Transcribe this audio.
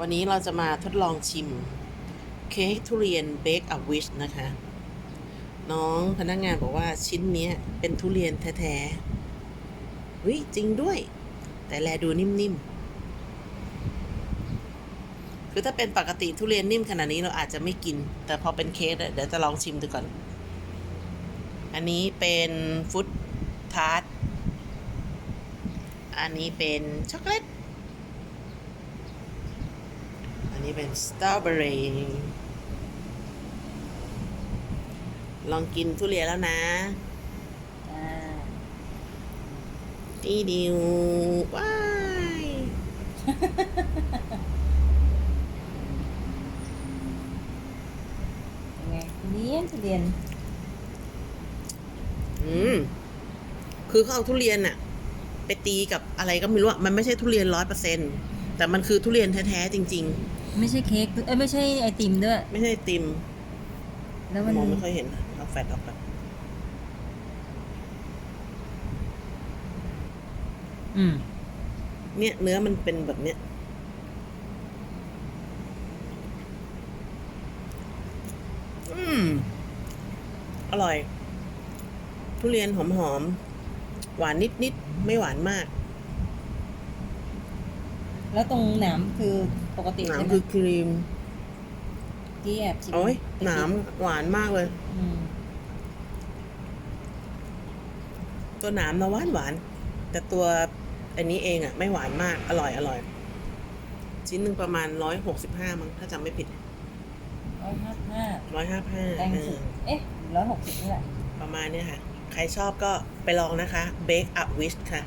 วันนี้เราจะมาทดลองชิมเค้กทุเรียนเบ k อั w วิชนะคะ น้องพนักงานบอกว่าชิ้นนี้เป็นทุเรียนแท้ๆวิจริงด้วย แต่แลดูนิ่มๆ คือถ้าเป็นปกติทุเรียนนิ่มขนาดนี้เราอาจจะไม่กิน แต่พอเป็นเค้กเดี๋ยวจะลองชิมดูก่อน อันนี้เป็นฟุตทาร์ตอันนี้เป็นช็อกโกแลต อั นนี้เป็นสตรอเบอรี่ลองกินทุเรียนแล้วนะอ่าดีดิวว้ายเป็นไงทุเรียนทุเรียน อืม คือเขาเอาทุเรียนอะไปตีกับอะไรก็ไม่รู้อะมันไม่ใช่ทุเรียนร้อยเปอร์เซ็นแต่มันคือทุเรียนแท้ ๆ จริง ไม่ใช่เค้กเอ้ยไม่ใช่ไอติมด้วยๆไม่ใช่ติม แล้วมันมองไม่ค่อยเห็นเอาแฟดออกก่อนอืม เนี่ย เนื้อมันเป็นแบบเนี้ยอืม อร่อย ทุเรียนหอมๆ หวานนิดๆ ไม่หวานมาก แล้วตรงหนามคือปกติหนามใช่ไหมคือครีม ที่แอบชิมโอ้ยไปหนามหวานมากเลย อืมตัวหนามนะหวานหวานแต่ตัวอันนี้เองอะไม่หวานมากอร่อยอร่อย ชิ้นหนึ่งประมาณร้อยหกสิบห้ามั้งถ้าจำไม่ผิดร้อยห้าห้าร้อยห้าห้าแตงสุดเอ๊ะร้อยหกสิบนี่แหละ ประมาณเนี้ยค่ะ ใครชอบก็ไปลองนะคะ Bake Up Wish ค่ะ